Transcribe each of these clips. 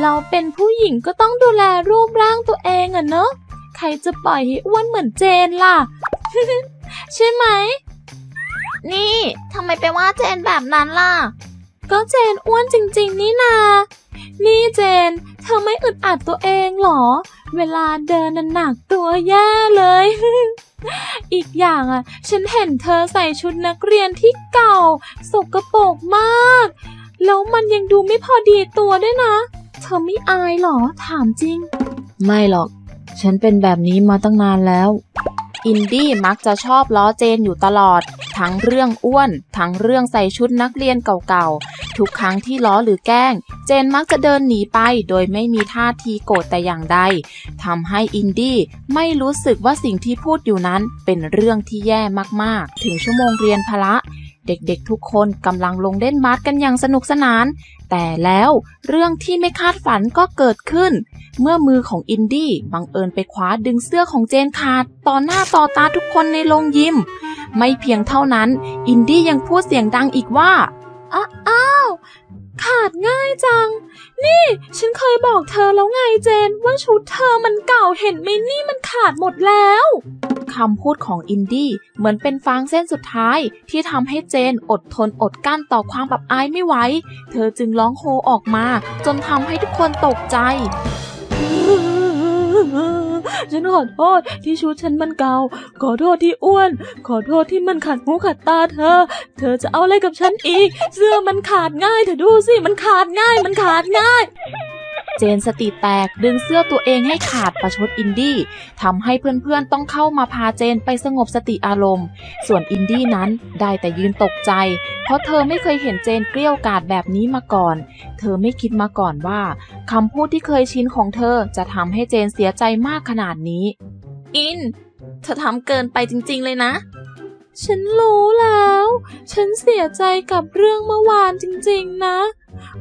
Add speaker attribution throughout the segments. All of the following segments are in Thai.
Speaker 1: เราเป็นผู้หญิงก็ต้องดูแลรูปร่างตัวเองอะเนอะใครจะปล่อยให้อ้วนเหมือนเจนล่ะ ใช่ไหม
Speaker 2: นี่ทำไมไปว่าเจนแบบนั้นล่ะ
Speaker 1: ก็เจนอ้วนจริง ๆ นี่นา นี่เจน เธอไม่อึดอัดตัวเองเหรอ เวลาเดินน่ะหนักตัวแย่เลย อีกอย่างอะ ฉันเห็นเธอใส่ชุดนักเรียนที่เก่า สกรปรกมาก แล้วมันยังดูไม่พอดีตัวด้วยนะ เธอไม่อายเหรอ ถามจริง
Speaker 3: ไม่หรอก ฉันเป็นแบบนี้มาตั้งนานแล้ว
Speaker 2: อินดี้มักจะชอบล้อเจนอยู่ตลอด ทั้งเรื่องอ้วน ทั้งเรื่องใส่ชุดนักเรียนเก่าๆ ทุกครั้งที่ล้อหรือแกล้ง เจนมักจะเดินหนีไป โดยไม่มีท่าทีโกรธแต่อย่างใดทำให้อินดี้ไม่รู้สึกว่าสิ่งที่พูดอยู่นั้นเป็นเรื่องที่แย่มากๆ ถึงชั่วโมงเรียนพละ เด็กๆทุกคนกำลังลงเล่นบาสกันอย่างสนุกสนาน แต่แล้วเรื่องที่ไม่คาดฝันก็เกิดขึ้น เมื่อมือของอินดี้บังเอิญไปคว้าดึงเสื้อของเจนขาดต่อหน้าต่อตาทุกคนในโรงยิม ไม่เพียงเท่านั้น อินดี้ยังพูดเสียงดังอีกว่า
Speaker 1: อ้าวขาดง่ายจัง นี่ ฉันเคยบอกเธอแล้วไงเจน ว่าชุดเธอมันเก่าเห็นไหมนี่มันขาดหมดแล้ว
Speaker 2: คำพูดของอินดี้เหมือนเป็นฟางเส้นสุดท้ายที่ทำให้เจนอดทนอดกลั้นต่อความอับอายไม่ไหว เธอจึงร้องโฮออกมา จนทำให้ทุกคนตกใจ
Speaker 1: ฉันขอโทษที่ชุดฉันมันเก่า ขอโทษที่อ้วน ขอโทษที่มันขัดหูขัดตาเธอ เธอจะเอาอะไรกับฉันอีก เสื้อมันขาดง่ายเธอดูสิ มันขาดง่าย มันขาดง่าย
Speaker 2: เจนสติแตกดึงเสื้อตัวเองให้ขาดประชดอินดี้ทำให้เพื่อนๆต้องเข้ามาพาเจนไปสงบสติอารมณ์ ส่วนอินดี้นั้นได้แต่ยืนตกใจ เพราะเธอไม่เคยเห็นเจนเกลี้ยวกาดแบบนี้มาก่อน เธอไม่คิดมาก่อนว่าคำพูดที่เคยชินของเธอจะทำให้เจนเสียใจมากขนาดนี้ อิน เธอทำเกินไปจริงๆเลยนะ
Speaker 1: ฉันรู้แล้ว ฉันเสียใจกับเรื่องเมื่อวานจริงๆนะ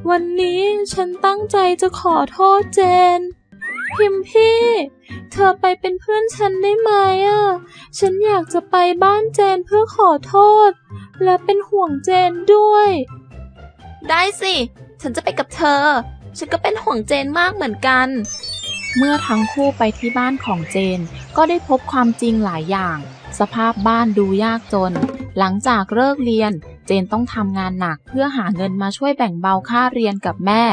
Speaker 1: วันนี้ฉันตั้งใจจะขอโทษเจน พิมพี่ เธอไปเป็นเพื่อนฉันได้ไหมอะ ฉันอยากจะไปบ้านเจนเพื่อขอโทษ และเป็นห่วงเจนด้วย
Speaker 2: ได้สิ ฉันจะไปกับเธอ ฉันก็เป็นห่วงเจนมากเหมือนกัน เมื่อทั้งคู่ไปที่บ้านของเจน ก็ได้พบความจริงหลายอย่าง สภาพบ้านดูยากจน หลังจากเลิกเรียน เจนต้องทำงานหนักเพื่อหาเงินมาช่วยแบ่งเบาค่าเรียนกับแม่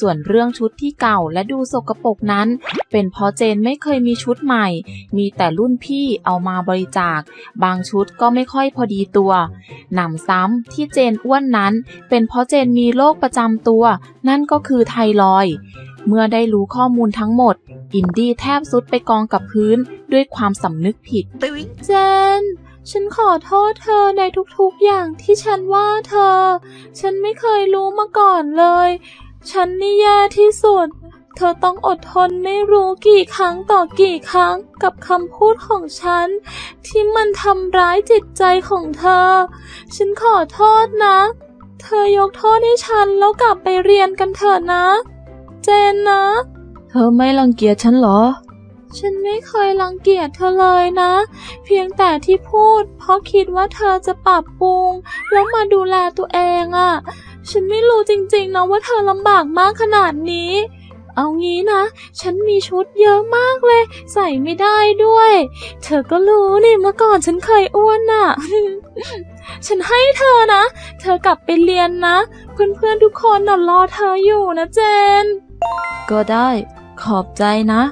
Speaker 2: ส่วนเรื่องชุดที่เก่าและดูสกปรกนั้น เป็นเพราะเจนไม่เคยมีชุดใหม่ มีแต่รุ่นพี่เอามาบริจาค บางชุดก็ไม่ค่อยพอดีตัวหนำซ้ำที่เจนอ้วนนั้น เป็นเพราะเจนมีโรคประจำตัว นั่นก็คือไทรอยด์เมื่อได้รู้ข้อมูลทั้งหมด อินดี้แทบสุดไปกองกับพื้นด้วยความสำนึกผิด
Speaker 1: เจน ฉันขอโทษเธอในทุกๆอย่างที่ฉันว่าเธอ ฉันไม่เคยรู้มาก่อนเลย ฉันนี่แย่ที่สุด เธอต้องอดทนไม่รู้กี่ครั้งต่อกี่ครั้งกับคำพูดของฉัน ที่มันทำร้ายจิตใจของเธอ ฉันขอโทษนะ เธอยกโทษให้ฉันแล้วกลับไปเรียนกันเถอะนะ เจนนะ
Speaker 3: เธอไม่รังเกียจฉันเหรอ
Speaker 1: ฉันไม่เคยรังเกียจเธอเลยนะ เพียงแต่ที่พูด เพราะคิดว่าเธอจะปรับปรุง แล้วมาดูแลตัวเองอะ่ะ ฉันไม่รู้จริงๆนะว่าเธอลำบากมากขนาดนี้ เอางี้นะ ฉันมีชุดเยอะมากเลย ใส่ไม่ได้ด้วย เธอก็รู้นี่เมื่อก่อนฉันเคยอ้วนน่ะ ฉันให้เธอนะ เธอกลับไปเรียนนะ เพื่อนๆทุกคนน่ะรอเธออยู่นะเจน
Speaker 3: ก็ได้ขอบใจนะ